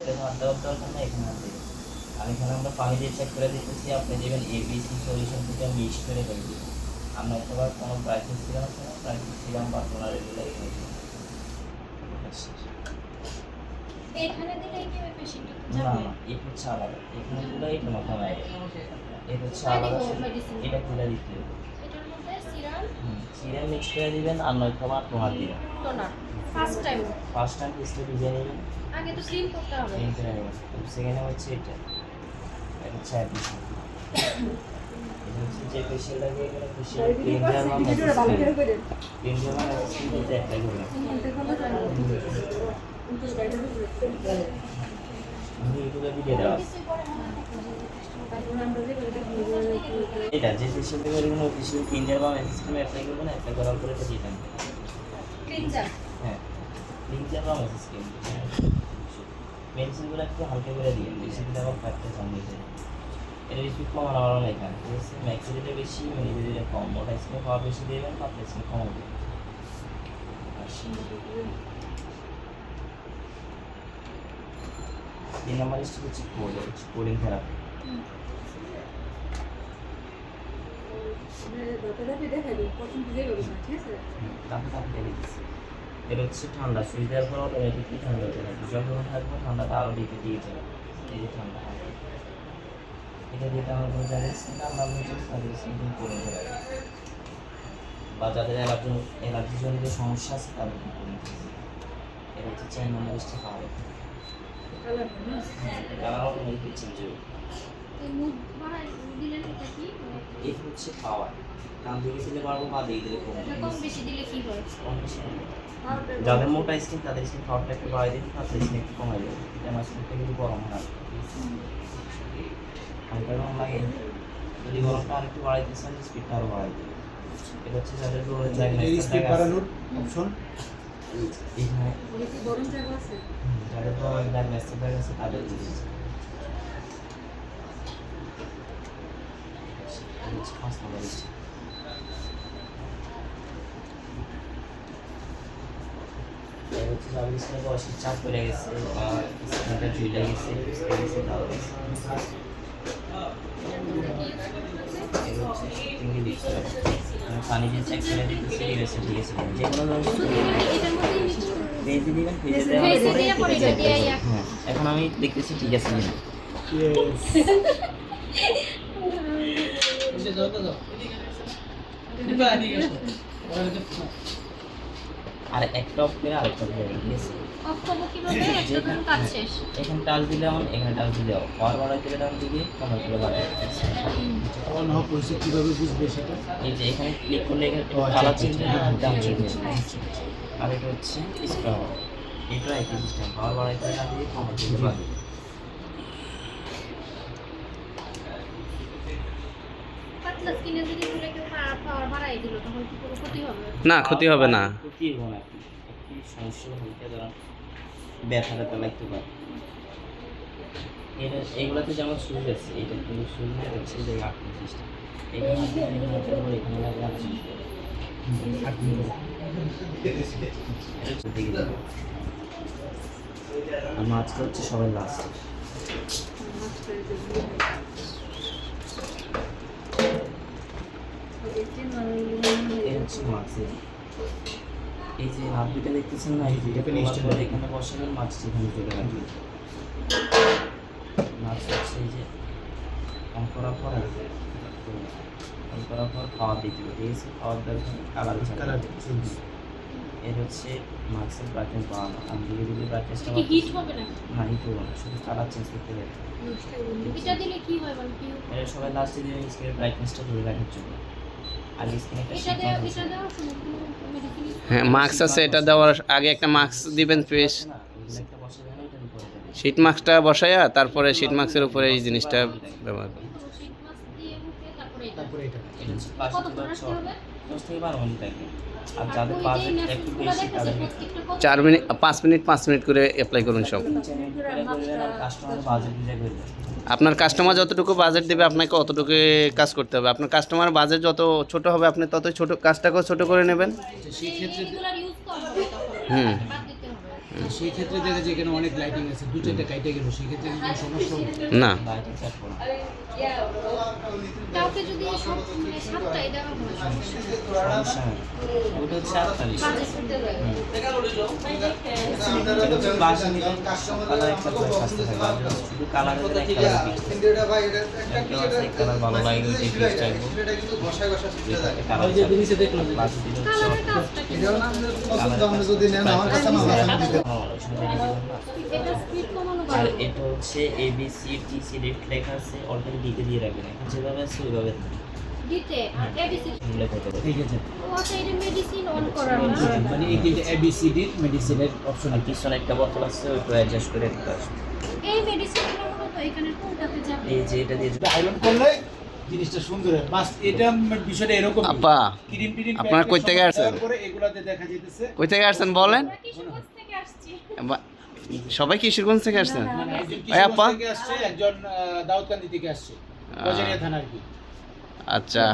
দেওয়ার এখানে হাত আর এখানে আমরা পানি দিয়ে চেক করে দিতেছি আপনি দেবেন এবিসি সলিউশন থেকে মিক্স করে করে দিবেন আমরা অথবা কোনো প্রাইসের সিরাম আছে না প্রাইসের সিরাম বা টোনার এগুলো এখানে দিলেই কি ওই পেশেন্টটা না যাবে? না এটা হচ্ছে আলাদা। এখানে দিলে এটা মাথা মারে এটা হচ্ছে আলাদা এটা খুলে দিতে হবে। এটার মধ্যে সিরাম সিরাম মিক্স করে দিবেন আর নয়তো বা টোনার দিবেন toner first time first time পিসটা ভিজে নেবেন। আগে তো ক্লিন করতে হবে। ক্লিন করে নেবেন সেকেন্ডে হচ্ছে এটা। এটা হচ্ছে অ্যাডিশন এটা হচ্ছে যে ফেশিয়ালটাকে এখানে ফেশিয়াল ক্লিন দেওয়ার নাম ক্লিন দেওয়ার নাম দিতে অ্যাপ্লাই আছে এটা যে ফেশিয়াল থেকে এরকম ফেশিয়াল ক্লিন দেওয়ার বা মেসেজ ক্রিম অ্যাপ্লাই করবেন অ্যাপ্লাই করার পরে এটা দিয়ে দেন ক্লিনজার হ্যাঁ। ক্লিন দেওয়ার বা মেসেজ ক্রিম পেন্সিলগুলো একটু হালকা করে দিয়ে বেশি দিলে আবার ফাটতে সামনে যায় এটা স্পিড কম আনা বাড়ানো এখানে ঠিক আছে? ম্যাক্সি দিলে বেশি মিনি দিলে কম। ওটা স্পিড খাওয়া বেশি দেবেন পাতলা স্পিড কম হবে। তিন নম্বর স্টেপ হচ্ছে কোড কোডিং থেরাপি তারপর তারপর দিয়ে দিচ্ছি। এটা হচ্ছে ঠান্ডা সুইচ দেওয়ার পর অটোমেটিকলি ঠান্ডা হতে থাকবে। যখন থাকবে ঠান্ডাটা আরও দিতে দিয়ে যাবে। এই যে ঠান্ডা। এটা যেটা আমার কোনো যাদের স্কিন আমরা তাদের স্কিন করে দেবে বা যাদের অ্যালার্জি অ্যালার্জি জনিত সমস্যা আছে তাদের করে এটা হচ্ছে চার নম্বর স্টেপ হবে কালার অটোমেটিক চেঞ্জ হবে। এই মানে এই হচ্ছে পাওয়ার ডান দিকে দিলে পারব বা দিকে দিলে কম বেশি দিলে কি হয়? কম বেশি। যাদের মোটা স্কিন তাদের স্কিন পাওয়ারটা একটু বাড়াই দিন তাদের স্কিন একটু কমাই দেবে এটা আমার স্কিনটা কিন্তু গরম হয় হালকা গরম লাগে। যদি গরমটা আরেকটু বাড়াইতে চান স্পিডটা আরও বাড়াই দেবে এটা হচ্ছে যাদের স্পিড বাড়ানোর অপশন আছে? তাদের দিয়েছে এটা হচ্ছে যাদের স্কিনে বয়সের চাপ পড়ে গেছে বা স্কিনটা ঝুলে গেছে বুঝতে গেছে পানি দিয়ে চেক করে দিতেছি ঠিক আছে ঠিক আছে যে কোনো ভেজে দিবেন ভেজে দেওয়ার পরে হ্যাঁ এখন আমি দেখতেছি ঠিক আছে কিনা। আর একটা অফ করে আরেকটা অফ করে ঠিক আছে? অফ করব কীভাবে? একটা ধরুন কাজ শেষ। এখানে টাচ দিলে অন এখানে টাচ দিলে অফ। পাওয়ার বাড়াই দিলে ডান দিকে কমার দিলে বাড়াই অন অফ হয়েছে কীভাবে বুঝবে সেটা? এই যে এখানে ক্লিক করলে এখানে কালার চেঞ্জ হ্যাঁ, হয়ে ডান। আর এটা হচ্ছে স্ক্রাব এটা একই সিস্টেম পাওয়ার বাড়াই দিলে ডান দিকে কমার দিলে বাড়াই পাতলা স্কিনে যদি তুলে কেউ পাওয়ার বাড়াই দিল তখন কি কোনো ক্ষতি হবে না ক্ষতি হবে? না ক্ষতি হবে না। একটু সমস্যা হইতে ধরেন ব্যথা ব্যথা লাগতে পারে? এটা এইগুলোতে যেমন সুইচ আছে এটা কিন্তু সুইচ হচ্ছে যে সিস্টেম এখানে আপনি লাগলে। আর মাছটা হচ্ছে সবাই লাস্ট এই হচ্ছে এই। যে হাত দুটো দেখতেছেন না এই এখানে বসাবেন চলে রাখবেন হচ্ছে এই যে করার পর করার পর খাওয়ার দিতে হবে ঠিক আছে খাওয়ার দেওয়ার কালার কালারের হচ্ছে মাছের ব্রাইটনেস বাড়ানো। আর ধীরে ধীরে ব্রাইটনেসটা হিট হবে না না হিট হবে না শুধু কালার চেঞ্জ করতে হবে। এটা দিলে কি হয় মানে কি? এটা সবাই লাস্টে স্ক্রিনের ব্রাইটনেসটা ধরে রাখার জন্য। হ্যাঁ মাস্ক আছে এটা দেওয়ার আগে একটা মাস্ক দিবেন দেবেন। শীট মাস্কটা বসায়া তারপরে শীট মাস্কের উপরে এই জিনিসটা ব্যবহার পাঁচ কত আর যাদের বাজেট একটু বেশি তাদের চার মিনিট পাঁচ মিনিট পাঁচ মিনিট করে অ্যাপ্লাই করুন সব। আপনার কাস্টমার যতটুকু বাজেট দেবে আপনাকে অতটুকু কাজ করতে হবে। আপনার কাস্টমার বাজেট যত ছোট হবে আপনি ততই ছোট কাজটাকেও ছোট করে নেবেন। হুম। দিতে সেই ক্ষেত্রে দেখা যায় এখানে অনেক লাইটিং আছে দু চারটে কাইটে গেল সেই ক্ষেত্রে কোনো সমস্যা না। কাউকে যদি সব মানে সাতটাই দেওয়া হয় সমস্যা ওটা হচ্ছে আটতাল্লিশ আর এটা হচ্ছে A B C T C rate লেখা আছে অলরেডি ডিতে দিয়ে রাখবেন যেভাবে আছে ওইভাবে দিতে আর এবিসি লেখা হতে পারে ঠিক আছে ও আচ্ছা মেডিসিন অন করার মানে এই তিনটে এবিসিডির মেডিসিনের অপশন আর পিছনে একটা বোতল আছে ওইটা অ্যাডজাস্ট করে দিতে আসবে এই মেডিসিনগুলো মূলত এখানে কোনটাতে যাবে? এই যে এটা দিয়ে আয়রন করলে জিনিসটা সুন্দর হয়। বাস এটা বিষয়টা এরকম আপা ক্রিম টিরিম আপনারা কই থেকে আসছেন? করে এগুলাতে দেখা যাইতেছে। কই থেকে আসছেন বলেন? থেকে আসছি। সবাই কিশোরগঞ্জ থেকে আসছেন? আপা? কিশোরগঞ্জ থেকে আসছে একজন দাউদকান্দি থেকে আসছে গজারিয়া থানা আর কি? আচ্ছা।